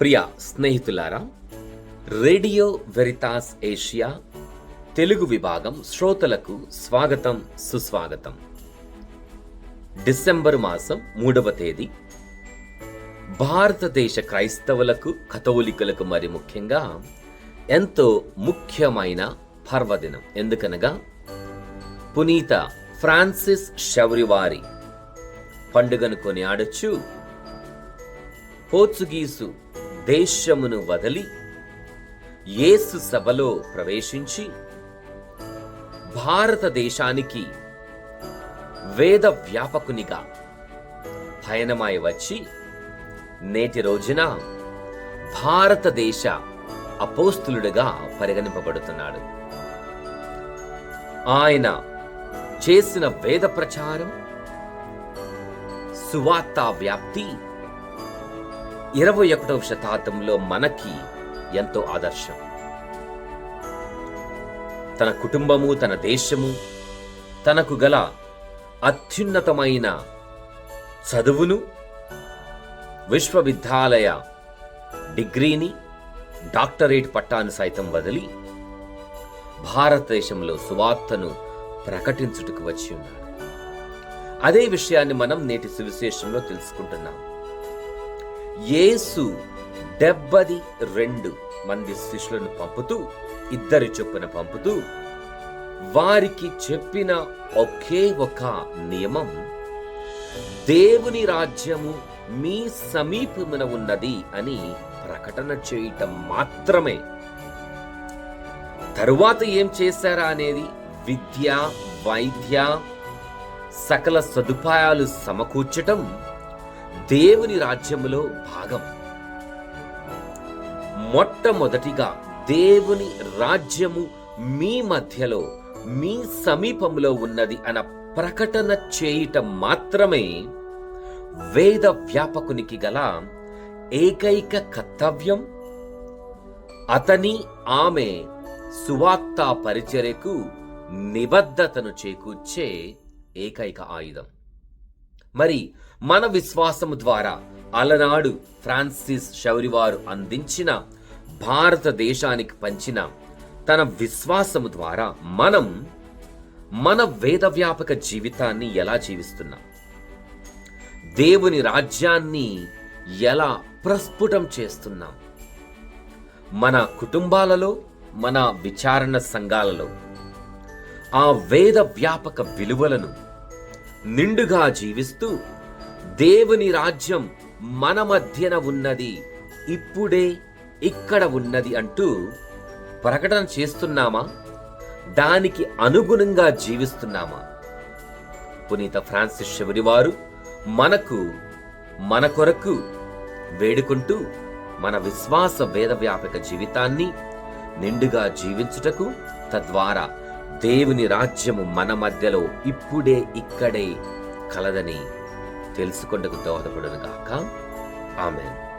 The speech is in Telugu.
ప్రియ స్నేహితులారా రేడియో వెరితాస్ ఏషియా తెలుగు విభాగం శ్రోతలకు స్వాగతం సుస్వాగతం. డిసెంబర్ మాసం మూడవ తేదీ. భారతదేశ క్రైస్తవులకు కథోలికలకు మరి ముఖ్యంగా ఎంతో ముఖ్యమైన పర్వదినం. ఎందుకనగా పునీత ఫ్రాన్సిస్ షౌరివారి పండుగను కొనియాడొచ్చు. పోర్చుగీసు దేశమును వదిలి యేసు సభలో ప్రవేశించి భారతదేశానికి వేద వ్యాపకునిగా పయనమై వచ్చి నేటి రోజున భారతదేశ అపోస్తులుడుగా పరిగణింపబడుతున్నాడు. ఆయన చేసిన వేద ప్రచారం సువార్త వ్యాప్తి ఇరవై ఒకటవ శతాబ్దంలో మనకి ఎంతో ఆదర్శం. తన కుటుంబము తన దేశము తనకు గల అత్యున్నతమైన చదువును విశ్వవిద్యాలయ డిగ్రీని డాక్టరేట్ పట్టాను సైతం వదిలి భారతదేశంలో సువార్తను ప్రకటించుటకు వచ్చి ఉన్నాడు. అదే విషయాన్ని మనం నేటి సువిశేషంలో తెలుసుకుంటున్నాం. యేసు డెబ్బది రెండు మంది శిష్యులను పంపుతూ ఇద్దరి చొప్పున పంపుతూ వారికి చెప్పిన ఒకే ఒక నియమం దేవుని రాజ్యము మీ సమీపమున ఉన్నది అని ప్రకటన చేయటం మాత్రమే. తరువాత ఏం చేశారా అనేది విద్య వైద్య సకల సదుపాయాలు సమకూర్చటం దేవుని రాజ్యములో భాగం. మొట్టమొదటిగా దేవుని రాజ్యము మీ మధ్యలో మీ సమీపంలో ఉన్నది అన్న ప్రకటన చేయటం మాత్రమే వేద వ్యాపకునికి గల ఏకైక కర్తవ్యం. అతని ఆమె సువార్త పరిచర్యకు నిబద్ధతను చేకూర్చే ఏకైక ఆయుధం. మరి మన విశ్వాసము ద్వారా అలనాడు ఫ్రాన్సిస్ శౌరివారు అందించిన భారతదేశానికి పంచిన తన విశ్వాసము ద్వారా మనం మన వేద వ్యాపక జీవితాన్ని ఎలా జీవిస్తున్నాం? దేవుని రాజ్యాన్ని ఎలా ప్రస్ఫుటం చేస్తున్నాం? మన కుటుంబాలలో మన విచారణ సంఘాలలో ఆ వేద వ్యాపక విలువలను నిండుగా జీవిస్తూ దేవుని రాజ్యం మన మధ్యన ఉన్నది ఇప్పుడే ఇక్కడ ఉన్నది అంటూ ప్రకటన చేస్తున్నామా? దానికి అనుగుణంగా జీవిస్తున్నామా? పునీత ఫ్రాన్సిస్ శబరివారు మనకు మన కొరకు వేడుకుంటూ మన విశ్వాస వేదవ్యాపక జీవితాన్ని నిండుగా జీవించుటకు తద్వారా దేవుని రాజ్యము మన మధ్యలో ఇప్పుడే ఇక్కడే కలదని తెలుసుకుంటకు దోహదపడును గాక. ఆమెన్.